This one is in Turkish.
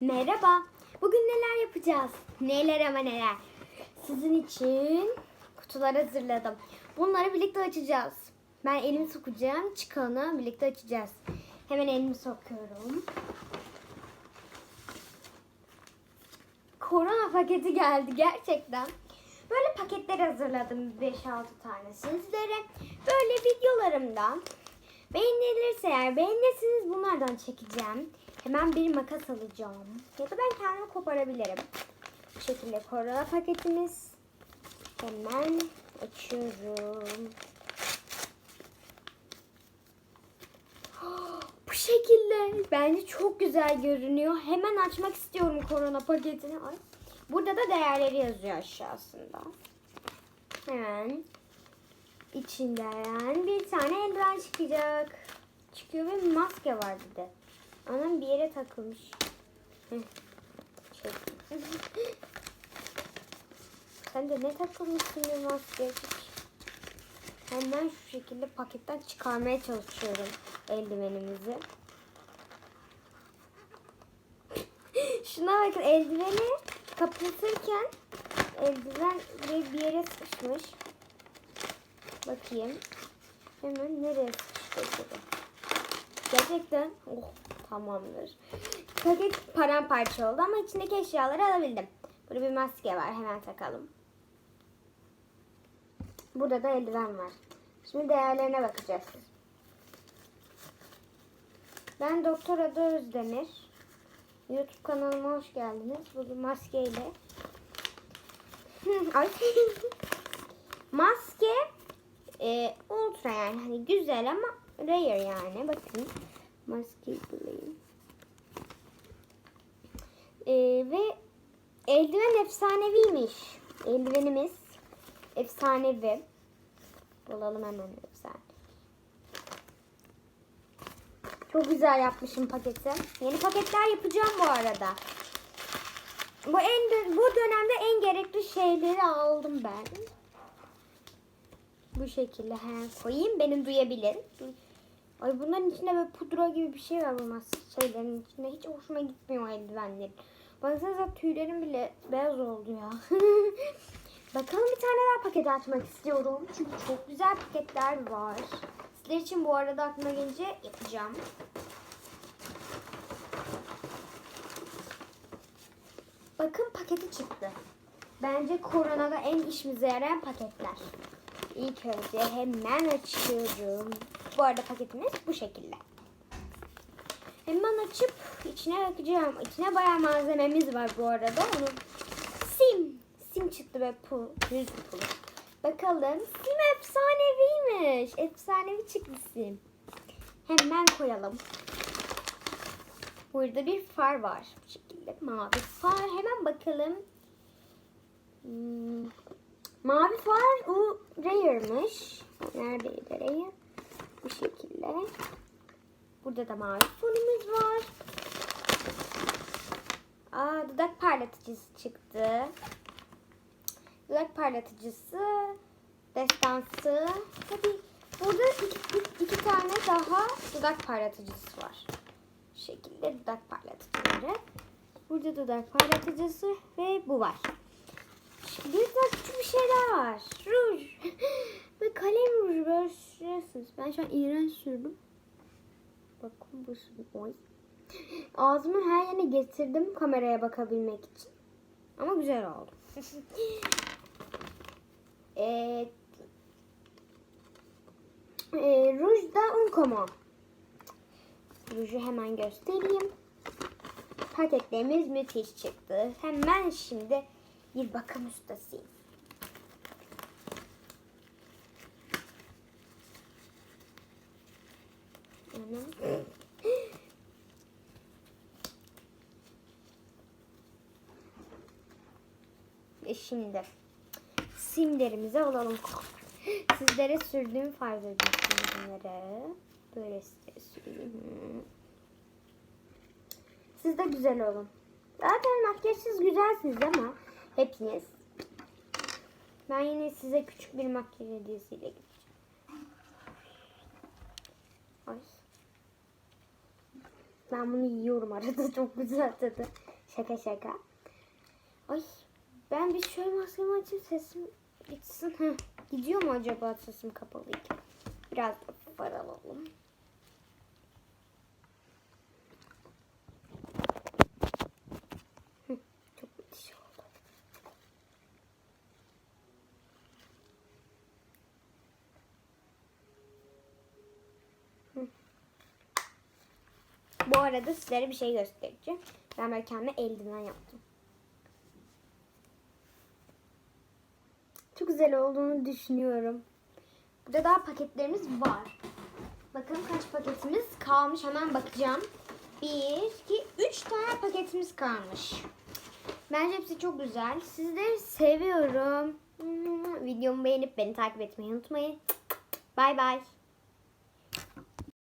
Merhaba. Bugün neler yapacağız? Neler ama neler. Sizin için kutular hazırladım. Bunları birlikte açacağız. Ben elimi sokacağım. Çıkanı birlikte açacağız. Hemen elimi sokuyorum. Korona paketi geldi gerçekten. Böyle paketler hazırladım 5-6 tane sizlere. Böyle videolarımdan beğenilirse eğer beğenirseniz bunlardan çekeceğim. Hemen bir makas alacağım. Ya da ben kendim koparabilirim. Bu şekilde korona paketimiz. Hemen açıyorum. Bu şekilde. Bence çok güzel görünüyor. Hemen açmak istiyorum korona paketini. Ay. Burada da değerleri yazıyor aşağısında. Hemen içinden bir tane eldiven çıkacak. Çıkıyor ve maske var bir de. Anam bir yere takılmış. Şey. Sen de ne takılmışsın ya maske? Hemen şu şekilde paketten çıkarmaya çalışıyorum eldivenimizi. Şuna bakın eldiveni kapatırken eldiven bir yere sıkışmış. Bakayım. Hemen nereye sıkıştı acaba? Gerçekten oh tamamdır. Paket paramparça oldu ama içindeki eşyaları alabildim. Burada bir maske var hemen takalım. Burada da eldiven var. Şimdi değerlerine bakacağız. Ben Doktor Ada Özdemir. YouTube kanalıma hoş geldiniz. Bugün maskeyle. Ay. Maske e, ultra yani hani güzel ama rare yani. Bakın maskeyi bulayım. E, ve eldiven efsaneviymiş. Eldivenimiz efsanevi. Bulalım hemen efsane. Çok güzel yapmışım paketi. Yeni paketler yapacağım bu arada. Bu en bu dönemde en gerekli şeyleri aldım ben. Bu şekilde hemen koyayım. Beni duyabilir. Ay bunların içinde böyle pudra gibi bir şey var bu şeylerin içinde. Hiç hoşuma gitmiyor o eldivenlerin. Baksanıza tüylerim bile beyaz oldu ya. Bakalım bir tane daha paket açmak istiyorum. Çünkü çok güzel paketler var. Sizler için bu arada aklıma gelince yapacağım. Bakın paketi çıktı. Bence koronada en işimize yarayan paketler. İlk önce hemen açıyorum. Bu arada paketimiz bu şekilde. Hemen açıp içine bakacağım. İçine bayağı malzememiz var bu arada. Onu sim. Sim çıktı ve pul. Yüz pulu. Bakalım. Sim efsaneviymiş. Efsanevi çıktı sim. Hemen koyalım. Burada bir far var. Bu şekilde mavi far. Hemen bakalım. Hmm. Mavi far o rare'mış. Neredeydi rare? Bu şekilde. Burada da mavi fonumuz var. Aa, dudak parlatıcısı çıktı. Dudak parlatıcısı, destansı. Tabii burada iki, iki, iki tane daha dudak parlatıcısı var. Bu şekilde dudak parlatıcıları. Burada dudak parlatıcısı ve bu var. Bir de küçük bir şey daha var. Ruj. Ve kalem ruju böyle sürüyorsunuz. Ben şu an iğrenç sürdüm. Bakın bu şu- Oy. Ağzımın her yerine getirdim kameraya bakabilmek için. Ama güzel oldu. evet. Ee, ruj da Uncomo. Ruju hemen göstereyim. Paketlerimiz müthiş çıktı. Hemen şimdi bir bakım ustasıyım. Hemen. Ve şimdi simlerimizi alalım. Sizlere sürdüğüm farz edin bunları. Böyle size süreyim. Siz de güzel olun. Zaten makyajsız güzelsiniz ama hepiniz. Ben yine size küçük bir makyaj hediyesiyle gideceğim. Ay. Ben bunu yiyorum arada çok güzel tadı. Şaka şaka. Ay ben bir şöyle maskemi açayım sesim gitsin. Gidiyor mu acaba sesim kapalıyken? Biraz da far alalım. Hı, Çok müthiş oldu. Hı. Bu arada sizlere bir şey göstereceğim. Ben böyle kendime eldiven yaptım. Çok güzel olduğunu düşünüyorum. Burada daha paketlerimiz var. Bakalım kaç paketimiz kalmış. Hemen bakacağım. Bir, iki, üç tane paketimiz kalmış. Bence hepsi çok güzel. Sizleri seviyorum. Videomu beğenip beni takip etmeyi unutmayın. Bay bay.